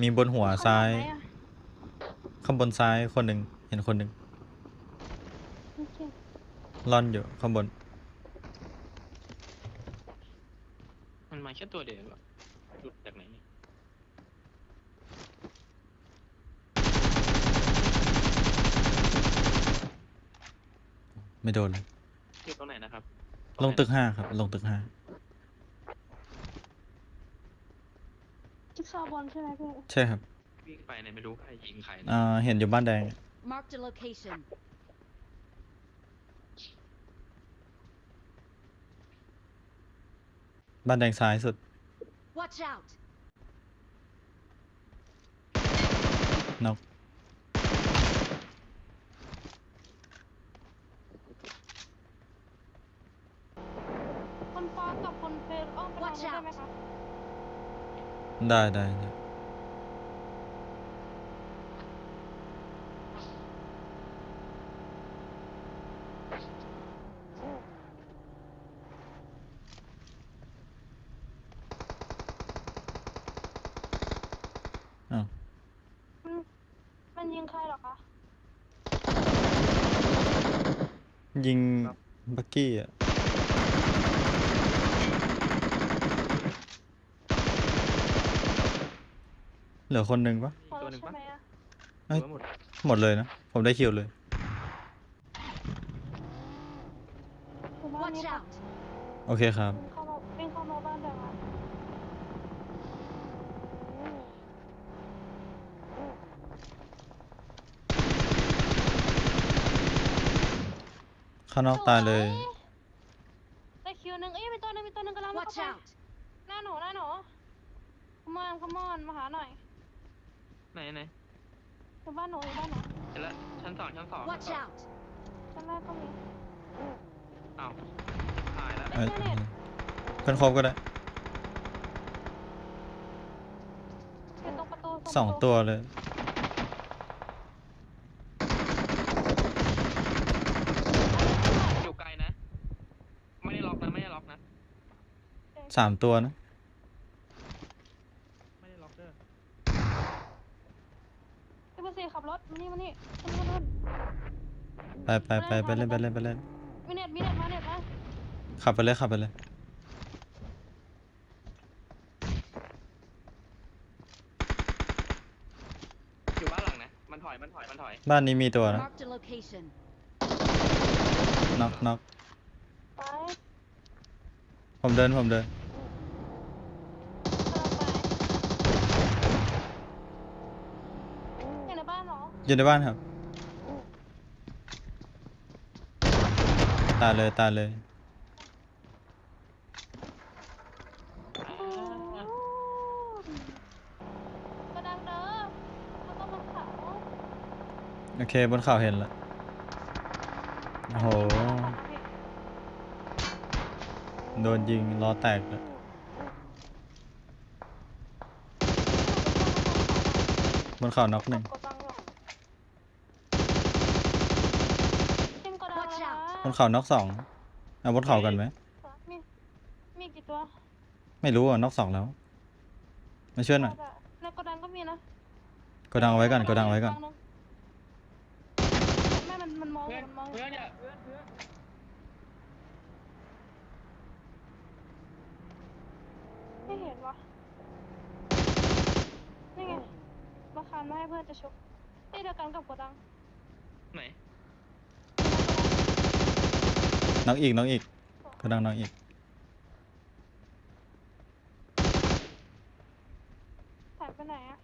มีบนหัวซ้ายขนดไหนอะข้างบนซ้ายคนหนึ่งเห็นคนหนึ่งโอเคล่อนอยู่ข้างบน มันมาแค่ตัวเดียวอะหลุดจากไหนไม่โดนเลยอยู่ตรงไหนนะครับ ลงตึกห้าครับ ลงตึกห้า จิ๊ก ซอว์บอลใช่ไหมพี่ใช่ครับวิ่งไปเนี่ยไม่รู้ใครยิงใครนะอ่าเห็นอยู่บ้านแดง Marked a location. บ้านแดงซ้ายสุด Watch out! นก ได้ได้ได้อ้าวอืมมันยิงใครเหรอคะ ยิงบักกี้อะ เหลือคนหนึ่งปะพอแล้วใช่ไหมอะเอ้ยหรือว่าหมดหมดเลยนะ ผมได้คิวเลยอยู่บ้านนี้ Watch ค่ะ out! โอเคครับวิ่งเข้ามาวิ่งเข้ามาบ้านแดงอะข้างนอกตายเลยสวได้คิวหนึ่งเอ้ยมีตัวหนึงมีตัวหนึงกำลังมา Watch เข้าไป out! หน้าหนูหน้าหนูขมอนขมอนมาหาหน่อย ไหนไหนอยู่บ้านหนูอยู่บ้านหนูเห็นแล้วชั้นสองชั้นสอง Watch out! ชั้นแรกก็มีอ้าวหายแล้วเอ้ยเพื่อนครบก็ได้อยู่ตรงประตูตรงสองประตัวเลย อยู่ไกลนะ ไม่ได้ล็อกนะ ไม่ได้ล็อกนะสามตัวนะ ไม่ได้ล็อกเด้อ พี่เบอร์สี่ขับรถมานี่มานี่ขึ้นขึ้นขึ้น ไปไปไปไปเล่นไปเล่นไปเล่นมีเน็ตมีเน็ตมาเน็ตมาขับไปเลยขับไปเลยอยู่บ้านหลังนะ มันถอย มันถอย มันถอย บ้านนี้มีตัวนะ Marked a location. น็อกน็อกไปผมเดินผมเดินกำลังไปอยู่ในบ้านเหรอ อยู่ในบ้านครับ ตายเลยตายเลยกระดังเด้อแล้วก็บนเขาโอเคบนเขาเห็นแล้วโอ้โหโดนยิงล้อแตกเลยบนเขาน็อกหนึ่ง กดตังค์อยู่จิ้มกระดัง Watch แล้ว out บ นเขาน็อกสองเอาบนเขากันไหมนะมีมีกี่ตัวไม่รู้อะน็อกสองแล้วมาช่วยหน่อยในกระดังก็มีนะกดดังเอาไว้ก่อนกดดังเอาไว้ก่อนแม่มันมันมองอยู่มันมองอยู่เพื่อนอย่าเพื่อนเพื่อนไม่เห็นวะนี่ไงมาคานมาให้เพื่อนจะชุบเอ้ยเดียวกันกับกระดังไหน น็อกอีกน็อกอีกกดดังน็อกอีกหายไปไหนอะ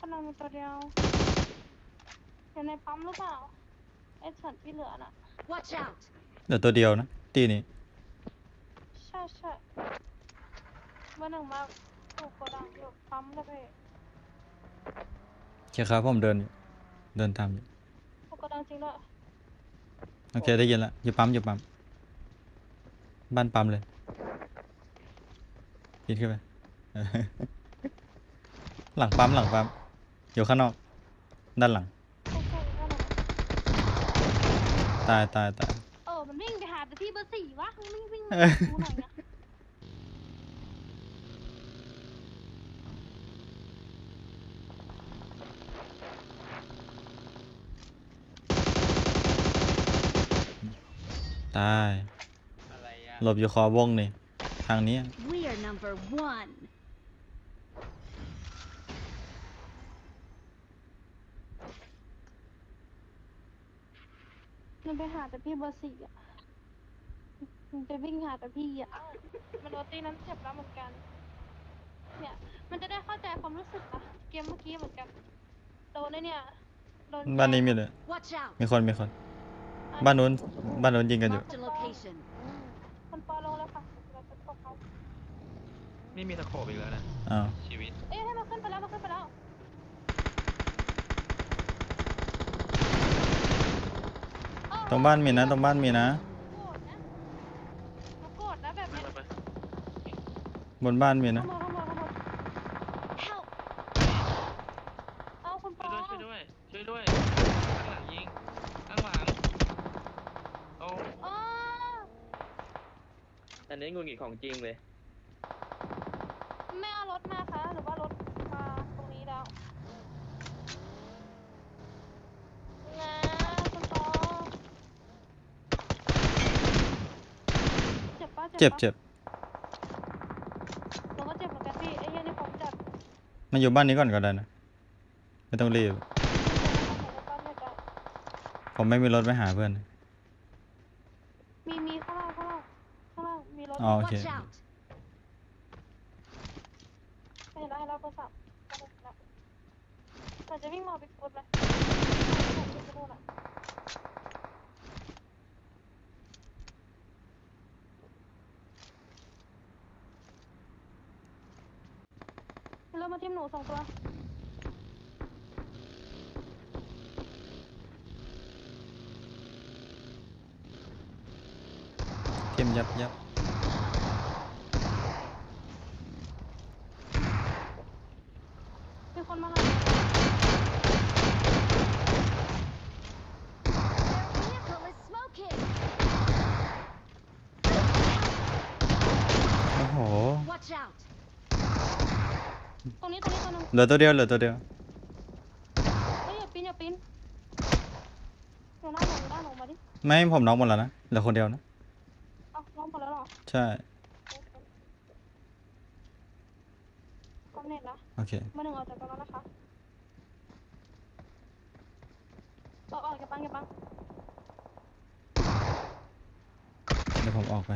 กำลังมีตัวเดียวอยู่ในปั๊มหรือเปล่าไอ้ส่วนที่เหลือน่ะ Watch out! เหลือตัวเดียวนะตีนี้ใช่ใช่เบอร์หนึ่งมาถูกกระดังอยู่ปั๊มเลยพี่ โอเคครับผมเดินอยู่เดินตามอยู่ถูกก ระดังจริงด้วยโอเคได้ยินละอยู่ปั๊มอยู่ปั๊มบ้านปั๊มเลยปิดขึ้นไปเออหลังปั๊มหลังปั๊มอยู่ข้างนอก ด้านหลังใช่ใช่นั่นแหละตายตายตายเออมันวิ่งไปหาแต่ที่เบอร์สี่วะมันวิ่งวิ่งเออดูหน่อยนะ ตาย อะไรอะหลบอยู่คอวงนี่ทางนี้ We are number one. มันไปหาแต่พี่เบอร์สี่อะ มันไปวิ่งหาแต่พี่อะ มันโดนตีนั้นเจ็บแล้วเหมือนกัน เนี่ย มันจะได้เข้าใจความรู้สึกนะเกมเมื่อกี้เหมือนกัน โดนไอ้เนี่ย โดนบ้านนี้มีแกล้งเลย Watch out. มีคนมีคน บ้านนู้นบ้านนู้นยิงกันอยู่ Marked a location. คนปอลงแล้วค่ะเราจะตกเขาไม่มีตะโขบอีกแล้วนะ อ้าว ชีวิต เอ้ยให้มันขึ้นไปแล้วมันขึ้นไปแล้วอ้าวตรงบ้านมีนะ ตรงบ้านมีนะ โกรธนะเราโกรธนะแบบไปเนี้ยไปไปบนบ้านมีข้านะงบนข้างบนข้างบน Help. เอาคุณป ช่ อ วยด้วยช่วยด้วยช่วยด้วยข้างหลังยิงข้างหลังโอ้ อ้า อันนี้งุนงิด ของจริงเลยไม่เอารถมาคะหรือว่ารถมาตรงนี้แล้วนะคุณปอเจ็บปะเจ็บปะเจ็บเราก็เจ็บเหมือนกันพี่ไอ้เหี้ยนี่ผมจัดมาอยู่บ้านนี้ก่อนก็ได้นะ ไม่ต้องรีบ ผมไม่มีรถไปหาเพื่อน มีมีข้างล่างข้างล่างข้างล่างมีรถ อ๋อโอเค Watch out. เห็นแล้วเห็นแล้วโทรศัพท์ก็เห็นแล้วมันจะวิ่งมาบิ๊กฟุตไหมวิ่งไปนู่นอะเริ่มมาทิมหนูสองตัวเทียมยับยับ มีคนมาหาโอ้โห ตรงนี้ตรงนี้ตัวหนึงเหลือตัวเดียวเหลือตัวเดียว เฮ้ยอย่าปีนอย่าปีนอยู่หน้าหนูอยู่หน้าหนูมาดิไม่ผมน็อกหมดแล้วนะเหลือคนเดียวนะ เอ้าน้องหมดแล้วเหรอใช่ คอมเน็ตนะ โอเค มาหนึ่งออกจากตรงนั้นนะคะออกออกเก็บปังเก็บปังเดี๋ยวผมออกไป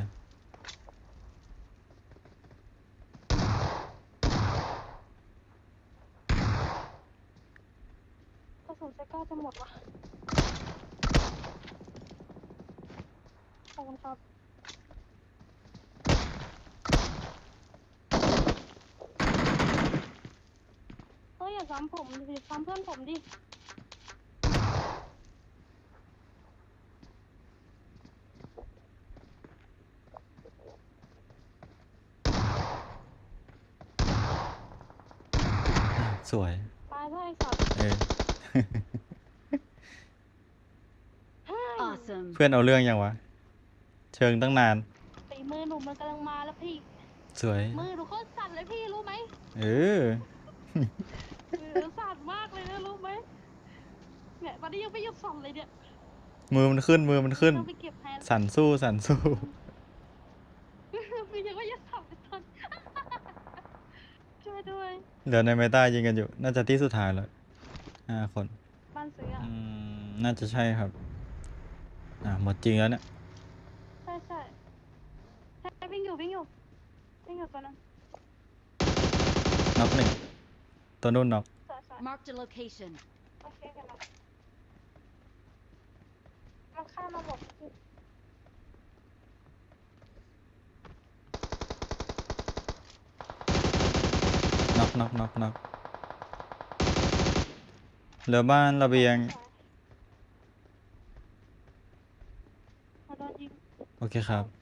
กระสุนเซก้าจะหมดว่ะขอบคุณครับเฮ้ยอย่า ซ้ำผมดิซ้ำเพื่อนผมดิ สวย ตายเพื่อไอ้สัตว์เออ Awesome. เพื่อนเอาเรื่องยังวะ เชิงตั้งนาน ตีมือหนูมันกำลังมาแล้วพี่ สวย มือหนูโคตรสั่นเลยพี่รู้ไหม เออ มือสั่นมากเลยนะรู้ไหมเนี่ยวันนี้ยังไม่หยุดสั่นเลยเนี่ยมือมันขึ้นมือมันขึ้น ต้องไปเก็บแฮนด์สั่นสู้สั่นสู้พี่ยังไม่หยุดสั่นเลยตอนช่วยด้วยเหลือในเมตายิงกันอยู่ น่าจะที่สุดท้ายแล้วห้าคนบ้านเสืออืมน่าจะใช่ครับ อ่าหมดจริงแล้วเนี่ย ใช่ใช่ใช่วิ่งอยู่วิ่งอยู่วิ่งอยู่ตัวนั้นน็อกหนึ่ง ตัวนู้นน็อกใช่ใช่ Marked a location. โอเคกันนะมันฆ่ามาหมดพี่น็อกน็อกน็อกน็อกเหลือบ้านระเบียงมาโดนยิง โอเคครับ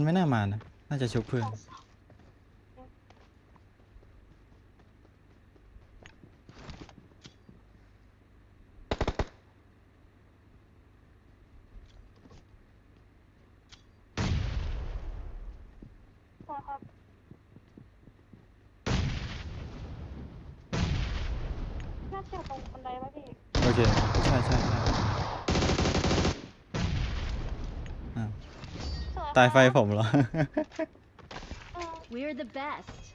ันไม่น่ามานะ น่าจะชุบเพื่อนโอเค ใช่ใช่ใช่ ตายไฟผมเหรอ We're the best.